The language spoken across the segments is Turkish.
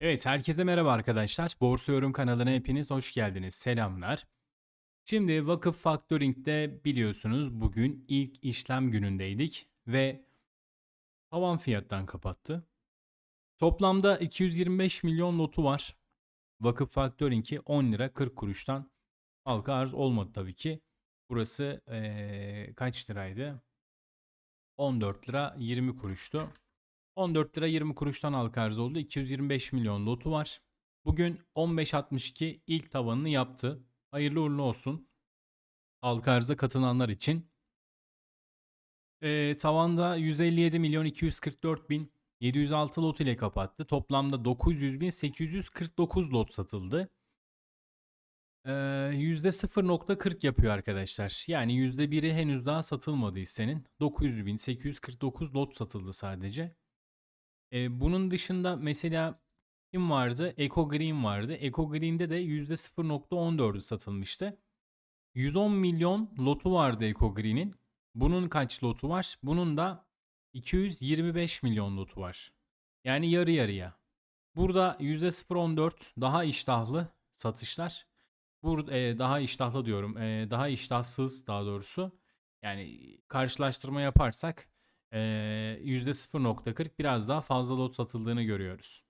Evet, herkese merhaba arkadaşlar. Borsa Yorum kanalına hepiniz hoş geldiniz. Selamlar. Şimdi Vakıf Factoring'de biliyorsunuz bugün ilk işlem günündeydik ve tavan fiyattan kapattı. Toplamda 225 milyon lotu var. Vakıf Factoring'i 10 lira 40 kuruştan halka arz olmadı tabii ki. Burası eee, kaç liraydı? 14 lira 20 kuruştu. 14 lira 20 kuruştan halka arz oldu. 225 milyon lotu var. Bugün 15.62 ilk tavanını yaptı. Hayırlı uğurlu olsun. Halka arza katılanlar için. Ee, tavanda 157 milyon 244 bin 706 lot ile kapattı. Toplamda 900 bin 849 lot satıldı. Ee, %0.40 yapıyor arkadaşlar. Yani %1'i henüz daha satılmadı hissenin. 900 bin 849 lot satıldı sadece. Ee, bunun dışında mesela kim vardı? Eco Green vardı. Eco Green'de de %0.14'ü satılmıştı. 110 milyon lotu vardı Eco Green'in. Bunun kaç lotu var? Bunun da 225 milyon lotu var. Yani yarı yarıya. Burada %0.14 daha iştahlı satışlar. Burada daha iştahlı diyorum. e, daha iştahsız daha doğrusu. Yani karşılaştırma yaparsak e, %0.40 biraz daha fazla lot satıldığını görüyoruz.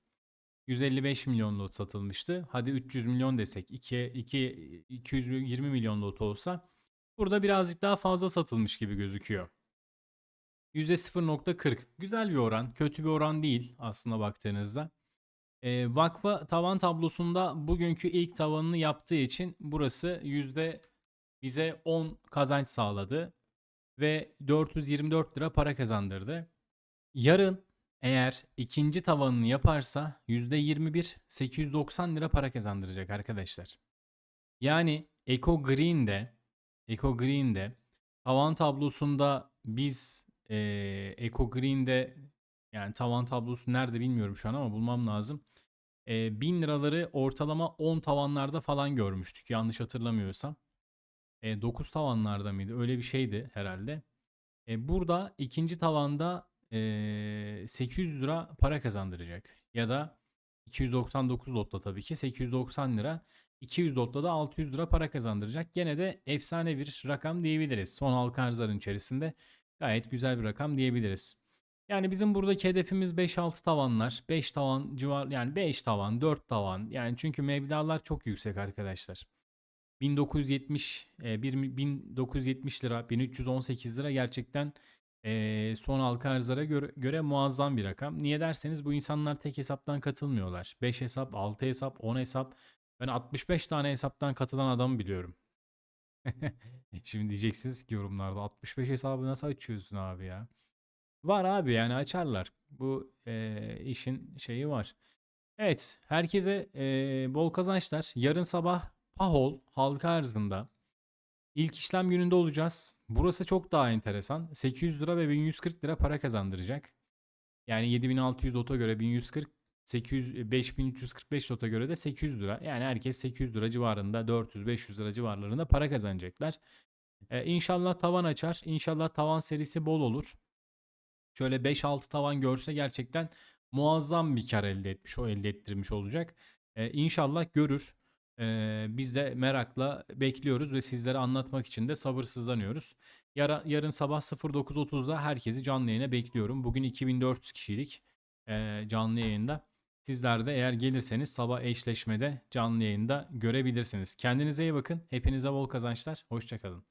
155 milyon lot satılmıştı. Hadi 300 milyon desek 2, 2, 220 milyon lot olsa burada birazcık daha fazla satılmış gibi gözüküyor. %0.40 güzel bir oran, kötü bir oran değil aslında baktığınızda. E, Vakfa tavan tablosunda bugünkü ilk tavanını yaptığı için burası yüzde bize 10 kazanç sağladı ve 424 lira para kazandırdı. Yarın eğer ikinci tavanını yaparsa %21 890 lira para kazandıracak arkadaşlar. Yani Eco Green'de Eco Green'de tavan tablosunda biz eee Eco Green'de yani tavan tablosu nerede bilmiyorum şu an ama bulmam lazım. Eee 1000 liraları ortalama 10 tavanlarda falan görmüştük yanlış hatırlamıyorsam. E, 9 tavanlarda mıydı? Öyle bir şeydi herhalde. E, burada ikinci tavanda e, 800 lira para kazandıracak. Ya da 299 lotta tabii ki 890 lira. 200 lotta da 600 lira para kazandıracak. Gene de efsane bir rakam diyebiliriz. Son halka arzların içerisinde gayet güzel bir rakam diyebiliriz. Yani bizim buradaki hedefimiz 5-6 tavanlar. 5 tavan civar yani 5 tavan, 4 tavan. Yani çünkü meblalar çok yüksek arkadaşlar. 1970 e, bir 1970 lira 1318 lira gerçekten e, son halka arzlara göre, göre muazzam bir rakam. Niye derseniz bu insanlar tek hesaptan katılmıyorlar. 5 hesap, 6 hesap, 10 hesap. Ben 65 tane hesaptan katılan adamı biliyorum. Şimdi diyeceksiniz ki yorumlarda 65 hesabı nasıl açıyorsun abi ya? Var abi yani açarlar. Bu e, işin şeyi var. Evet herkese e, bol kazançlar. Yarın sabah Pahol halka arzında ilk işlem gününde olacağız. Burası çok daha enteresan. 800 lira ve 1140 lira para kazandıracak. Yani 7600 lota göre 1140 800 5345 lota göre de 800 lira. Yani herkes 800 lira civarında 400-500 lira civarlarında para kazanacaklar. Ee, inşallah tavan açar. İnşallah tavan serisi bol olur. Şöyle 5-6 tavan görse gerçekten muazzam bir kar elde etmiş, o elde ettirmiş olacak. Ee, inşallah görür. Ee, biz de merakla bekliyoruz ve sizlere anlatmak için de sabırsızlanıyoruz. Yara, yarın sabah 09.30'da herkesi canlı yayına bekliyorum. Bugün 2400 kişiydik e, canlı yayında. Sizler de eğer gelirseniz sabah eşleşmede canlı yayında görebilirsiniz. Kendinize iyi bakın. Hepinize bol kazançlar. Hoşçakalın.